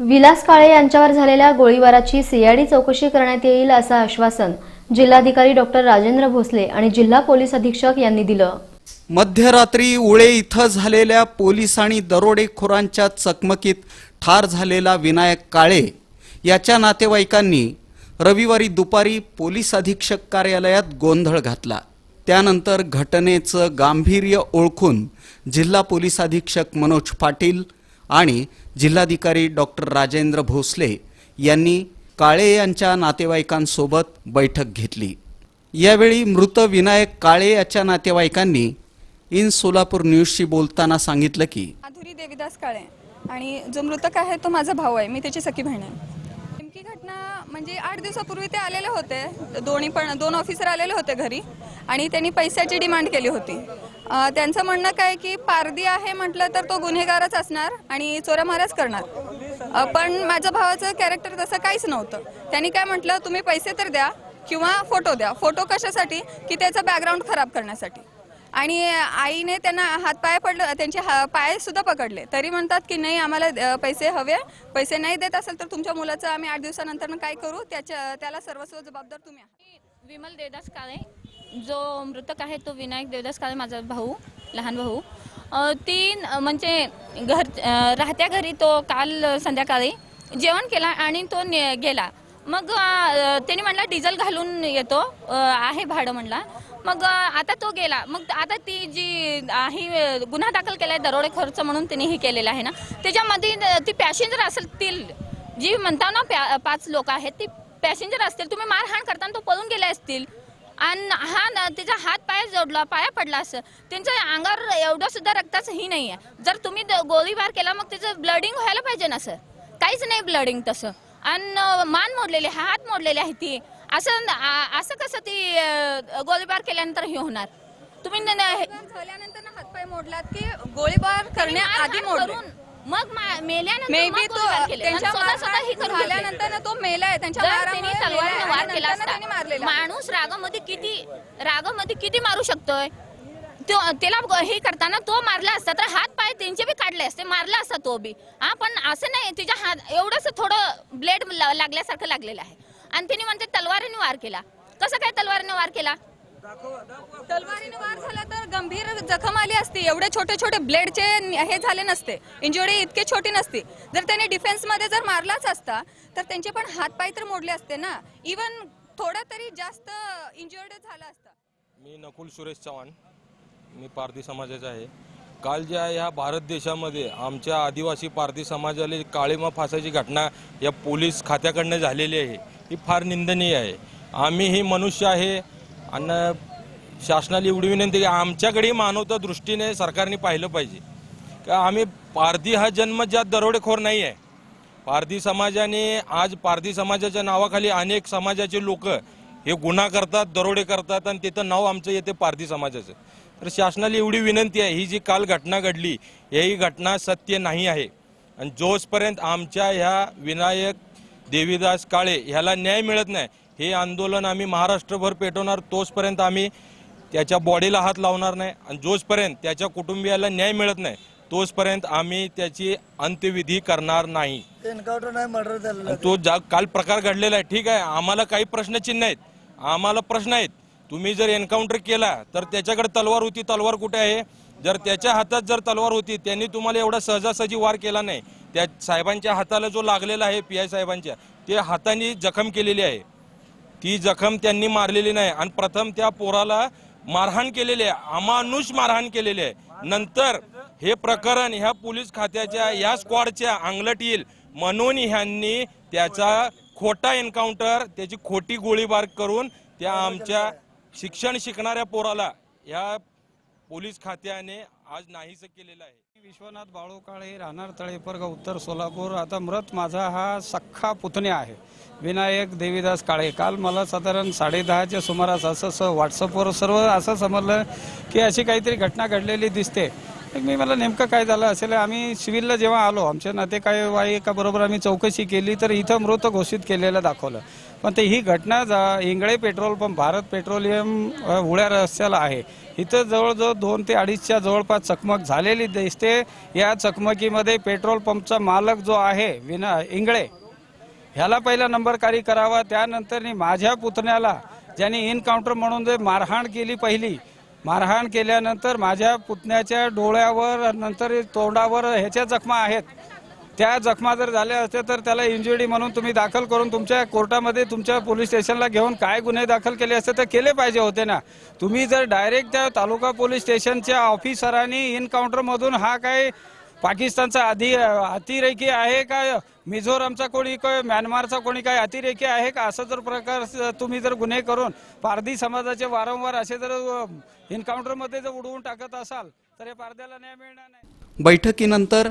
विलास काळे यांच्यावर झालेल्या गोळीबाराची सीआयडी चौकशी करण्यात येईल असं आश्वासन जिल्हाधिकारी डॉक्टर राजेंद्र भोसले आणि जिल्हा पोलीस अधीक्षक यांनी दिलं. मध्यरात्री उळे इथं झालेल्या पोलीस आणि दरोडेखोरांच्या चकमकीत ठार झालेला विनायक काळे. याच्या नातेवाईकांनी रविवारी दुपारी पोलीस अधीक्षक कार्यालयात गोंधळ घातला. त्यानंतर घटनेचं गांभीर्य ओळखून जिल्हा पोलीस अधीक्षक मनोज पाटील आणि जिल्हाधिकारी डॉक्टर राजेंद्र भोसले यांनी काळे यांच्या नातेवाईकांसोबत बैठक घेतली. यावेळी मृत विनायक काळे याच्या नातेवाईकांनी इन सोलापूर न्यूजशी बोलताना सांगितलं की माधुरी देवीदास काळे. आणि जो मृतक आहे तो माझा भाऊ आहे. मी त्याची सखी बहीण आहे. नेमकी घटना म्हणजे आठ दिवसापूर्वी ते आलेले होते. दोन्ही पण दोन ऑफिसर आलेले होते घरी आणि त्यांनी पैशाची डिमांड केली होती. त्यांचं म्हणणं काय की पारदी आहे म्हटलं तर तो गुन्हेगारच असणार आणि चोरामारच करणार. पण माझ्या भावाचं कॅरेक्टर तसं काहीच नव्हतं. त्यांनी काय म्हटलं तुम्ही पैसे तर द्या किंवा फोटो द्या. फोटो कशासाठी? की त्याचं बॅकग्राऊंड खराब करण्यासाठी. आणि आईने त्यांना हात पाय पडलं त्यांचे हा पायसुद्धा पकडले. तरी म्हणतात की नाही आम्हाला पैसे हवे. पैसे नाही देत असेल तर तुमच्या मुलाचं आम्ही आठ दिवसानंतर काय करू? त्याच्या त्याला सर्वस्व जबाबदार तुम्ही विमल देवदास काळे. जो मृतक आहे तो विनायक देवदास काळे माझा भाऊ लहान भाऊ. तीन म्हणजे घर राहत्या घरी तो काल संध्याकाळी जेवण केला आणि तो ने- गेला. मग त्याने त्यांनी म्हणला डिझेल घालून येतो. आहे भाडं म्हणला. मग आता तो गेला. मग आता ती जी आहे गुन्हा दाखल केलाय खर्च म्हणून तिने हे केलेलं आहे ना त्याच्यामध्ये ती पॅसेंजर असतील जी म्हणता ना प्या- पाच लोक आहेत ती पॅसेंजर असतील तुम्ही मारहाण करताना तो पळून गेले असतील. आणि हा ना त्याचा हात पाय जोडला पाया पडला असं त्यांच्या अंगावर एवढं सुद्धा रक्ताचं ही नाही आहे जर तुम्ही द- गोळीबार केला मग त्याचं ब्लडिंग व्हायला पाहिजे ना सर. काहीच नाही ब्लडिंग तसं. आणि मान मोडलेले हात मोडलेले आहे ती. असं असं कसं ती गोळीबार केल्यानंतर हे होणार? तुम्ही न- न- झाल्यानंतर हातपाय मोडलात की गोळीबार करण्याआधी मारहाण मोडले. करून मग मा- मेल्यानंतर मे मग बी तो गोळीबार केले. आणि त्यांच्या स्वतः स्वतः हे मारहाण करून घेतले. झाल्यानंतर ना तो मेलाय त्यांच्या जर त्यांनी मारामुळे तलवारीने मेलाय वार आणि केला नंतर ना त्यांनी मारलेला. असता आहे. माणूस रागामध्ये किती रागामध्ये किती मारू शकतोय? तो त्याला ग- हे करताना तो मारला असता तर हात पाय त्यांचे बी काढले असते मारला असता तो बी. हा पण असं नाही तिच्या हात एवढंच थोडं ब्लेड लागल्यासारखं लागलेलं आहे. आणि तिने म्हणते वार केला? कसं काय तलवारीने वार केला? तलवारीने वार झाला तर गंभीर जखम आली असती. एवढे छोटे छोटे ब्लेडचे हे झाले नसते. इंजुरी इतके छोटी नसती. जर त्याने डिफेन्समध्ये जर मारलाच असता तर त्यांचे पण हात पाय तर मोडले असते ना. इवन थोडा तरी जास्त इंजुर्ड झाला असता. मी नकुल सुरेश चव्हाण. मी पारधी समाजाचा आहे. काल ज्या ह्या भारत देशामध्ये आमच्या आदिवासी पारधी समाजाला काळीमा फासाची घटना या पोलीस खात्याकडनं झालेली आहे ही फार निंदनीय आहे. आम्ही ही मनुष्य आहे आणि शासनाला एवढी विनंती की आमच्याकडे मानवता दृष्टीने सरकारने पाहिलं पाहिजे. का आम्ही पारधी हा जन्मजात दरोडेखोर नाही आहे. पारधी समाजाने आज पारधी समाजाच्या नावाखाली अनेक समाजाचे लोक हे गुन्हा करतात दरोडे करतात आणि तिथं नाव आमचं येते पारधी समाजाचं. तर शासनाला एवढी विनंती आहे ही जी काल घटना घडली ही घटना सत्य नाही आहे. आणि जोसपर्यंत आमच्या ह्या विनायक देवीदास काळे ह्याला न्याय मिळत नाही हे आंदोलन आम्ही महाराष्ट्रभर पेटवणार तोचपर्यंत आम्ही त्याच्या बॉडीला हात लावणार नाही आणि जोचपर्यंत त्याच्या कुटुंबियाला न्याय मिळत नाही तोचपर्यंत आम्ही त्याची अंत्यविधी करणार नाही. एन्काउंटर नाही मर्डर झालेलं आणि तो जा काल प्रकार घडलेला आहे ठीक आहे आम्हाला काही प्रश्नचिन्ह आहेत आम्हाला प्रश्न आहेत तुम्ही जर एन्काउंटर केला तर त्याच्याकडे तलवार होती तलवार कुठे आहे? जर त्याच्या हातात जर तलवार होती त्यांनी तुम्हाला एवढा सहजासहजी वार केला नाही. त्या साहेबांच्या हाताला जो लागलेला आहे पी आय साहेबांच्या ते हाताने जखम केलेली आहे. ती जखम त्यांनी मारलेली नाही. आणि प्रथम त्या पोराला मारहाण केलेली आहे. अमानुष मारहाण केलेली आहे. नंतर हे प्रकरण ह्या पोलीस खात्याच्या या स्क्वॉडच्या अंगलट येईल. म्हणून ह्यांनी त्याचा खोटा एन्काउंटर त्याची खोटी गोळीबार करून त्या आमच्या शिक्षण शिकणाऱ्या पोराला ह्या पोलीस खात्याने आज नाहीस केलेलं आहे. विश्वनाथ बाळू काळे राहणार तळेपरगा उत्तर सोलापूर. आता मृत माझा हा सख्खा पुतण्या आहे. विनायक देवीदास काळे. काल मला साधारण साडेदहाच्या सुमारास असं स व्हॉट्सअपवर सर्व असं समजलं की अशी काहीतरी घटना घडलेली दिसते. मी मला नेमकं काय झालं असेल? आम्ही सिव्हिलला जेव्हा आलो आमच्या नातेवाईकाबरोबर आम्ही चौकशी केली तर इथं मृत घोषित केलेलं दाखवलं. पण ते ही घटना जा- Ingale petrol pump Bharat petroleum उड्या रस्त्याला आहे. इथं जवळजवळ दोन ते अडीचच्या जवळपास चकमक झालेली दिसते. या चकमकीमध्ये पेट्रोल पंपचा मालक जो आहे विना इंगळे ह्याला पहिला नंबरकारी करावा. त्यानंतर माझ्या पुतण्याला ज्यांनी इनकाउंटर म्हणून जे मारहाण केली पहिली मारहाण केल्यानंतर माझ्या पुतण्याच्या डोळ्यावर नंतर तोंडावर ह्याच्या जखमा आहेत. त्या जखमा जर झाल्या असत्या तर त्याला इंजुरी म्हणून तुम्ही दाखल करून तुमच्या कोर्टामध्ये तुमच्या पोलीस स्टेशनला घेऊन काय गुन्हे दाखल केले असते तर केले पाहिजे होते ना. तुम्ही जर डायरेक्ट त्या तालुका पोलीस स्टेशनच्या ऑफिसरांनी इनकाउंटरमधून हा काय पाकिस्तानचा आधी अतिरेकी आहे का? मिझोरामचा कोणी काय म्यानमारचा कोणी काय अतिरेकी आहे का? असं जर प्रकार तुम्ही जर गुन्हे करून पारधी समाजाचे वारंवार असे जर इन्काउंटरमध्ये जर उडवून टाकत असाल तर हे पारध्याला न्याय मिळणार नाही. बैठकीनंतर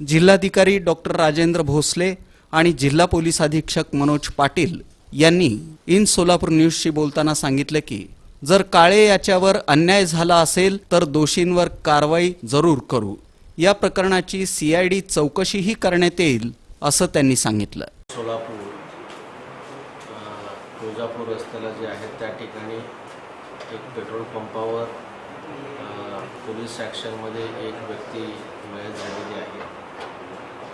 जिल्हाधिकारी डॉक्टर राजेंद्र भोसले आणि जिल्हा पोलीस अधीक्षक मनोज पाटील यांनी इन सोलापूर न्यूजशी बोलताना सांगितलं की जर काळे याच्यावर अन्याय झाला असेल तर दोषींवर कारवाई जरूर करू. या प्रकरणाची सी आय डी चौकशीही करण्यात येईल असं त्यांनी सांगितलं. सोलापूर तुळजापूर रस्त्याला जे आहेत त्या ठिकाणी एक पेट्रोल पंपावर पोलीस ॲक्शनमध्ये एक व्यक्ती मयत झालेली आहे.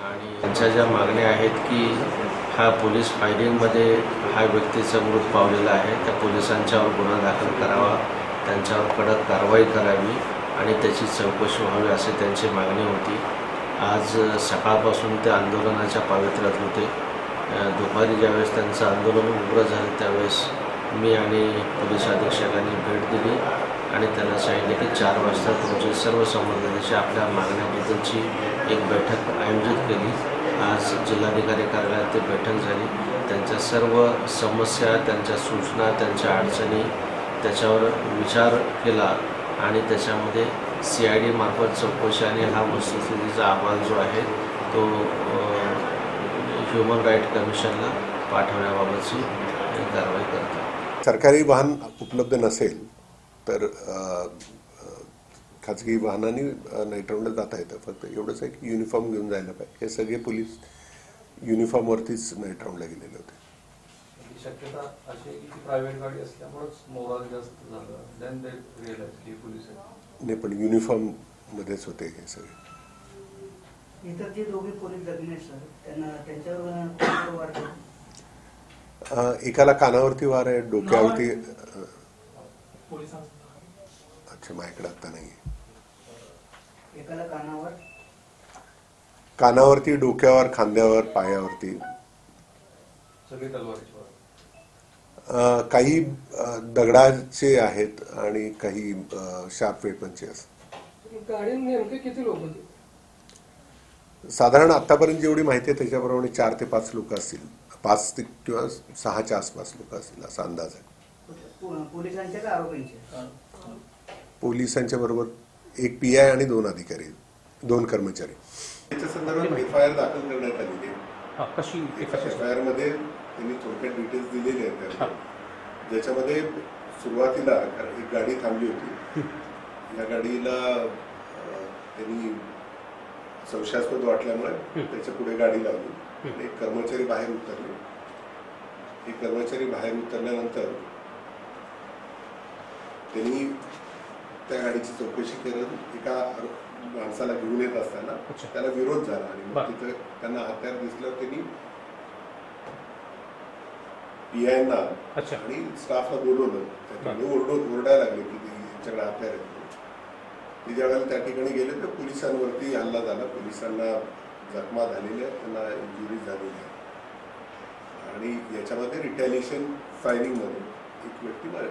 आणि त्यांच्या ज्या मागण्या आहेत की हा पोलीस फायरिंगमध्ये हा व्यक्तीचा मृत पावलेला आहे त्या पोलिसांच्यावर गुन्हा दाखल करावा त्यांच्यावर कडक कारवाई करावी आणि त्याची चौकशी व्हावी असे त्यांची मागणी होती. आज सकाळपासून ते आंदोलनाच्या पावित्र्यात होते. दुपारी ज्यावेळेस त्यांचं आंदोलन उग्र झालं त्यावेळेस मी आणि पोलीस अधीक्षकांनी भेट दिली. आणि त्यांना सांगितले की चार वाजता तुमचे सर्व संबंधितांची आपल्या मागण्याबद्दलची एक बैठक आयोजित केली. आज जिल्हाधिकारी कार्यालयात ती बैठक झाली. त्यांच्या सर्व समस्या त्यांच्या सूचना त्यांच्या अडचणी त्याच्यावर विचार केला आणि त्याच्यामध्ये सी आय डी मार्फत चौकशी आणि हा वस्तुस्थितीचा अहवाल जो आहे तो ह्युमन राईट कमिशनला पाठवण्याबाबतची कारवाई करतो सरकारी वाहन उपलब्ध नसेल तर खाजगी वाहनाने नाईटराऊंडला जाता येतं. फक्त एवढंच आहे की युनिफॉर्म घेऊन जायला पाहिजे. हे सगळे पोलीस युनिफॉर्मवरतीच नाईटराऊंडला गेलेले होते. ही शक्यता अशी आहे की ती प्रायव्हेट गाडी असल्यामुळेच मोराल जास्त झालं. देन दे रिअलाइज की पोलीस आहे नाही पण युनिफॉर्ममध्येच होते हे सगळे. इतर जे दोघे पोलीस जखमी आहेत सर त्यांना त्यांच्यावर कोणतं वार केलं? अ, एकाला कानावरती वार आहे डोक्यावरती अ, अच्छा माझ्याकडे आता नाही एकाला कानावर? कानावरती डोक्यावर खांद्यावर पायावरती. सगळी तलवारीची वार अ, काही दगडाचे आहेत आणि काही शार्प वेपनचे असतात गाडी नेमके किती लोक होती? साधारण आतापर्यंत जेवढी माहिती आहे त्याच्याप्रमाणे चार ते पाच लोक असतील. पाच ते किंवा सहाच्या आसपास लोक असतील असा अंदाज आहे. पो- पोलिसांचे का आरोपींचे पोलिसांच्या बरोबर एक पी आय आणि दोन अधिकारी दोन कर्मचारी. त्याच्या संदर्भात एफ आय आर दाखल करण्यात आलेली आहे. कशी एफ आय आरमध्ये त्यांनी थोडक्यात डिटेल्स दिलेले आहेत. ज्याच्यामध्ये सुरुवातीला एक गाडी थांबली होती. या गाडीला त्यांनी संशयास्पद वाटल्यामुळे त्याच्या पुढे गाडी लावली. आणि एक कर्मचारी बाहेर उतरले. एक कर्मचारी बाहेर उतरल्यानंतर त्यांनी त्या गाडीची चौकशी करत एका माणसाला घेऊन येत असताना त्याला विरोध झाला आणि मग तिथं त्यांना हत्यार दिसल्यावर त्यांनी पी आय ना अच्छा. आणि स्टाफला बोलवलं. त्याच्याकडे ओरडून ओरडायला लागले की ते यांच्याकडे हत्यार आहेत. म्हणून. ते ज्या वेळेला त्या ठिकाणी गेले तर पोलिसांवरती हल्ला झाला. पोलिसांना जखमा झालेल्या आहेत त्यांना इंजुरी झालेली आहे आणि याच्यामध्ये रिटॅलिएशन फायरिंगमध्ये एक व्यक्ती मर